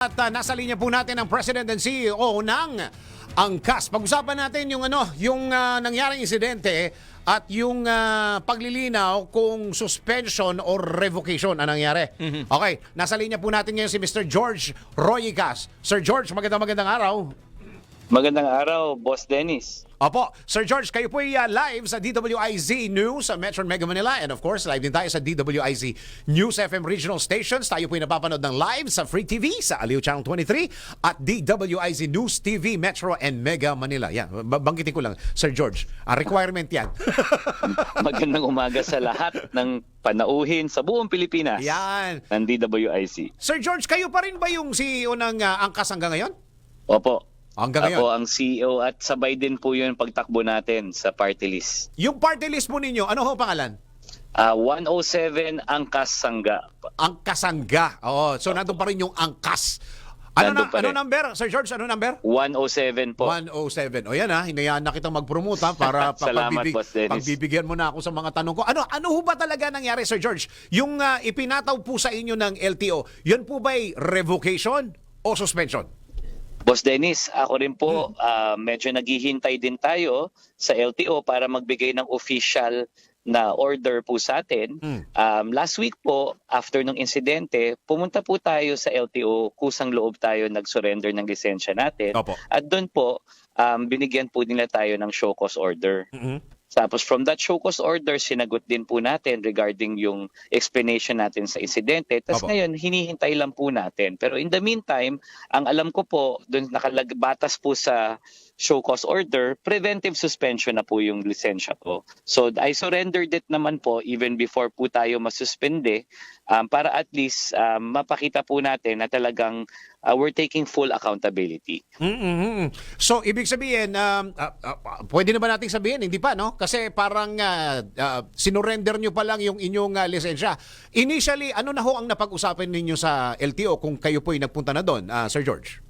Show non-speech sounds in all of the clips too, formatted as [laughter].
At uh, nasa linya po natin ang President and CEO ng Angkas. Pag-usapan natin yung ano, yung uh, nangyaring insidente at yung uh, paglilinaw kung suspension or revocation ang nangyari. Okay, nasa linya po natin ngayon si Mr. George Royicas. Sir George, magandang magandang araw. Magandang araw, Boss Dennis. Opo, Sir George, kayo po ay uh, live sa DWIZ News sa Metro Mega Manila and of course, live din tayo sa DWIZ News FM Regional Stations. Tayo po ay napapanood ng live sa Free TV sa Aliw Channel 23 at DWIZ News TV Metro and Mega Manila. Yan, banggitin ko lang, Sir George, ang requirement yan. [laughs] Magandang umaga sa lahat ng panauhin sa buong Pilipinas yan. ng DWIC. Sir George, kayo pa rin ba yung CEO ng uh, Angkas hanggang ngayon? Opo, Hanggang ako ngayon. ang CEO at sabay din po yun pagtakbo natin sa party list. Yung party list mo ninyo, ano ho pangalan? Ah, 107 Angkas Sangga. Angkas Sangga. Oo, so nandun pa rin yung Angkas. Ano, na, ano number? Sir George, ano number? 107 po. 107. O yan ha, hinayaan na kitang mag-promote ha, para [laughs] pa- Salamat, pagbibig- Boss Dennis. pagbibigyan mo na ako sa mga tanong ko. Ano ano ho ba talaga nangyari, Sir George? Yung ah, ipinataw po sa inyo ng LTO, yun po ba'y revocation o suspension? Boss Dennis, ako rin Hmm. po, ah, medyo naghihintay din tayo sa LTO para magbigay ng official na order po sa atin. Mm. Um, last week po, after nung insidente, pumunta po tayo sa LTO, kusang loob tayo nag-surrender ng lisensya natin. Opo. At doon po, um, binigyan po nila tayo ng show cause order. Mhm. Tapos from that show cause order, sinagot din po natin regarding yung explanation natin sa insidente. Tapos Opo. ngayon, hinihintay lang po natin. Pero in the meantime, ang alam ko po, doon nakalagbatas po sa show cause order, preventive suspension na po yung lisensya ko. So I surrendered it naman po even before po tayo masuspende um, para at least um, mapakita po natin na talagang uh, we're taking full accountability. Mm-mm. So, ibig sabihin, um, ah, ah, pwede na ba nating sabihin? Hindi pa, no? Kasi parang ah, ah, sinurrender nyo pa lang yung inyong ah, lisensya. Initially, ano na ho ang napag-usapan ninyo sa LTO kung kayo po'y nagpunta na doon, ah, Sir George?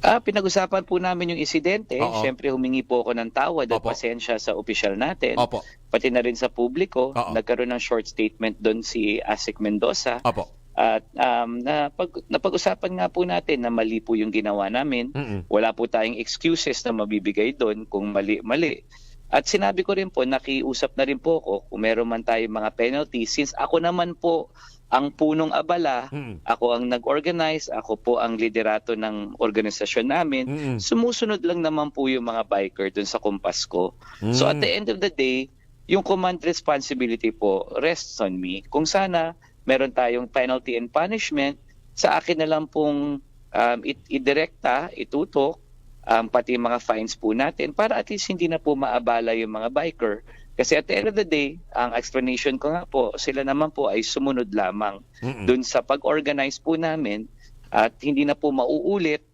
Ah, pinag-usapan po namin yung insidente. Oo. Siyempre humingi po ako ng tawad at Opo. pasensya sa opisyal natin. Opo. Pati na rin sa publiko. Oo. Nagkaroon ng short statement doon si Asik Mendoza. Opo. At um, napag, napag-usapan nga po natin na mali po yung ginawa namin. Mm-mm. Wala po tayong excuses na mabibigay doon kung mali-mali. At sinabi ko rin po, nakiusap na rin po ako kung meron man tayong mga penalties. Since ako naman po ang punong abala, Mm-mm. ako ang nag-organize, ako po ang liderato ng organisasyon namin. Mm-mm. Sumusunod lang naman po yung mga biker dun sa kumpas ko. So at the end of the day, yung command responsibility po rests on me. Kung sana meron tayong penalty and punishment, sa akin na lang pong um, it- idirekta, itutok, um, pati mga fines po natin para at least hindi na po maabala yung mga biker. Kasi at the end of the day, ang explanation ko nga po, sila naman po ay sumunod lamang Mm-mm. dun sa pag-organize po namin at hindi na po mauulit.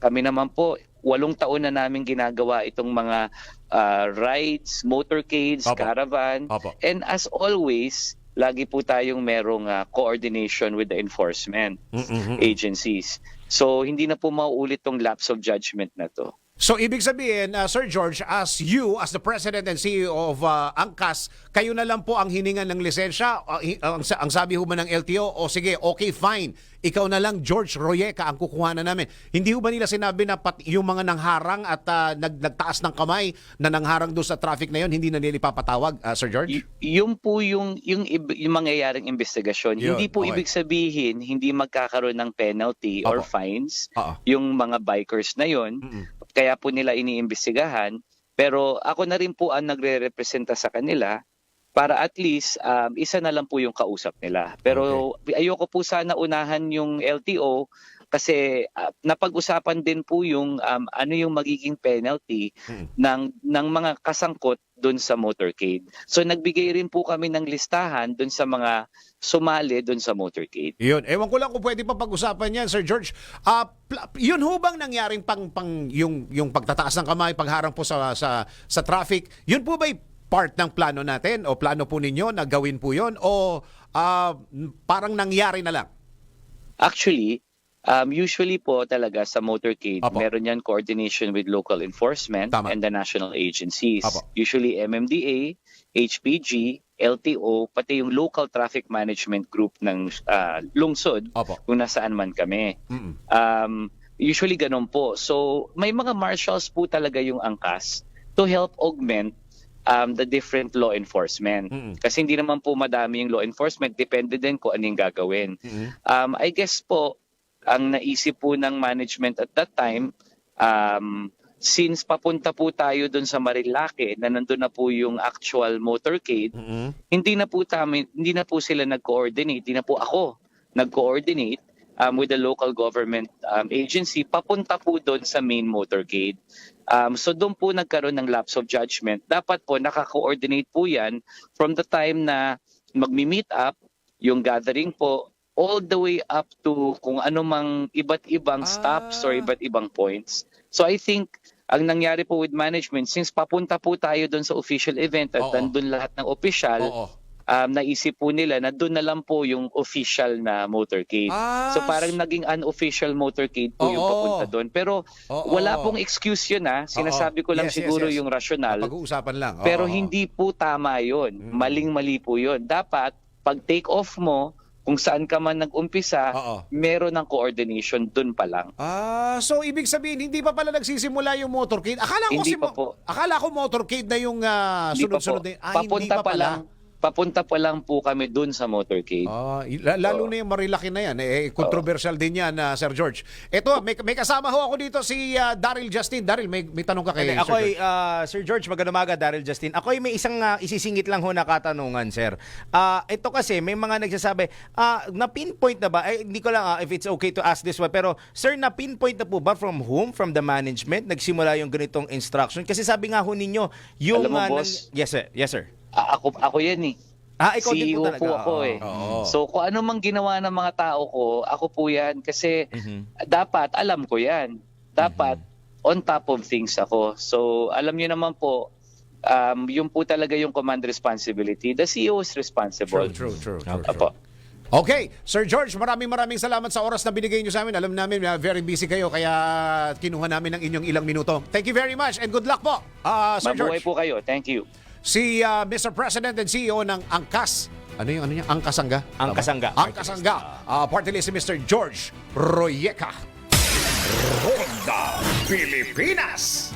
Kami naman po, walong taon na namin ginagawa itong mga ah, rides, motorcades, Opo. caravan. Opo. And as always, lagi po tayong merong ah, coordination with the enforcement Mm-mm. agencies. So hindi na po mauulit tong lapse of judgment na to. So, ibig sabihin, uh, Sir George, as you, as the President and CEO of uh, Angkas, kayo na lang po ang hiningan ng lisensya? Uh, ang, ang sabi ho ba ng LTO, o sige, okay, fine. Ikaw na lang, George Royeca, ang kukuha na namin. Hindi ho ba nila sinabi na pat, yung mga nangharang at uh, nag, nagtaas ng kamay na nangharang doon sa traffic na yon hindi na nila ipapatawag, uh, Sir George? Y- yung po yung yung, yung mangyayaring investigasyon. Yun, hindi po okay. ibig sabihin hindi magkakaroon ng penalty or Opo. fines Oo. yung mga bikers na yon. Mm-mm. Kaya po nila iniimbestigahan. Pero ako na rin po ang nagre-representa sa kanila para at least um, isa na lang po yung kausap nila. Pero ayoko po sana unahan yung LTO kasi ah, napag-usapan din po yung um, ano yung magiging penalty Mm. ng ng mga kasangkot doon sa motorcade. So nagbigay rin po kami ng listahan doon sa mga sumali doon sa motorcade. Yun. Ewan ko lang kung pwede pa pag-usapan yan, Sir George. Pla- yun ho bang nangyaring pang, pang yung, yung pagtataas ng kamay, pagharang po sa, sa, sa traffic, yun po ba'y part ng plano natin o plano po ninyo na gawin po yun o ah, parang nangyari na lang? Actually, Um, usually po talaga sa motorcade, Apo. meron yan coordination with local enforcement Tama. and the national agencies. Apo. Usually MMDA, HPG, LTO, pati yung local traffic management group ng ah, lungsod Opo. kung nasaan man kami. Mm-mm. Um, usually ganun po. So may mga marshals po talaga yung angkas to help augment um, the different law enforcement. Mm-mm. Kasi hindi naman po madami yung law enforcement, depende din kung ano yung gagawin. Um, I guess po, ang naisip po ng management at that time, um, since papunta po tayo doon sa Marilake, na nandun na po yung actual motorcade, Mm-mm. hindi na po tami, hindi na po sila nag-coordinate, hindi na po ako nag-coordinate um, with the local government um, agency papunta po doon sa main motorcade. Um, so doon po nagkaroon ng lapse of judgment. Dapat po naka-coordinate po yan from the time na magmi-meet up, yung gathering po, all the way up to kung ano mang iba't ibang stops or Ah. iba't ibang points. So I think ang nangyari po with management, since papunta po tayo doon sa official event at Oo. nandun lahat ng official, Oo. um, naisip po nila na doon na lang po yung official na motorcade. Ah, so parang naging unofficial motorcade po yung Oo. papunta doon. Pero Oo. wala pong excuse yun ha. Sinasabi ko lang Yes, yes, siguro yes. yung rational. Pag-uusapan lang. Oo. Pero hindi po tama yun. Mm. Maling-mali po yun. Dapat pag take off mo, kung saan ka man nag-umpisa, Oo. meron ng coordination doon pa lang. Ah, so ibig sabihin hindi pa pala nagsisimula yung motorcade. Akala ko Hindi si pa po. Akala ko motorcade na yung ah, Hindi pa po. sunod-sunod na. Ah, hindi papunta pa lang. Papunta pa lang po kami doon sa motorcade. Ah, la- lalo Oo. na yung Marilaki na yan. Eh, controversial din yan, ah, Sir George. Ito, may, may kasama ho ako dito si ah, Daryl Justin. Daryl, may, may tanong ka kay Hindi, Sir ako ay, George. ah, Sir George, magandang umaga, Daryl Justin. Ako ay may isang ah, isisingit lang ho na katanungan, sir. Ah, ito kasi, may mga nagsasabi, ah, na-pinpoint na ba, eh, hindi ko lang ah, if it's okay to ask this one, pero sir, na-pinpoint na po ba from whom, from the management, nagsimula yung ganitong instruction? Kasi sabi nga ho ninyo, yung... Alam mo, ah, boss? yes, sir. Yes, sir. Ako, ako yan eh. Ah, ikaw din po CEO talaga. po ako Oo. eh. Oo. So kung ano mang ginawa ng mga tao ko, ako po yan. Kasi Mhm. dapat, alam ko yan. Dapat, on top of things ako. So alam niyo naman po, um, yung po talaga yung command responsibility. The CEO is responsible. True, true, true. true, Apo. Okay, Sir George, maraming maraming salamat sa oras na binigay niyo sa amin. Alam namin na very busy kayo kaya kinuha namin ng inyong ilang minuto. Thank you very much and good luck po, ah, Sir Mabuhay George. po kayo. Thank you. Si ah, Mr. President and CEO ng Angkas. Ano yung ano niya? Angkasangga? Angkasangga. Tama? Angkasangga. Uh, party list si Mr. George Royeca. Ronda Pilipinas.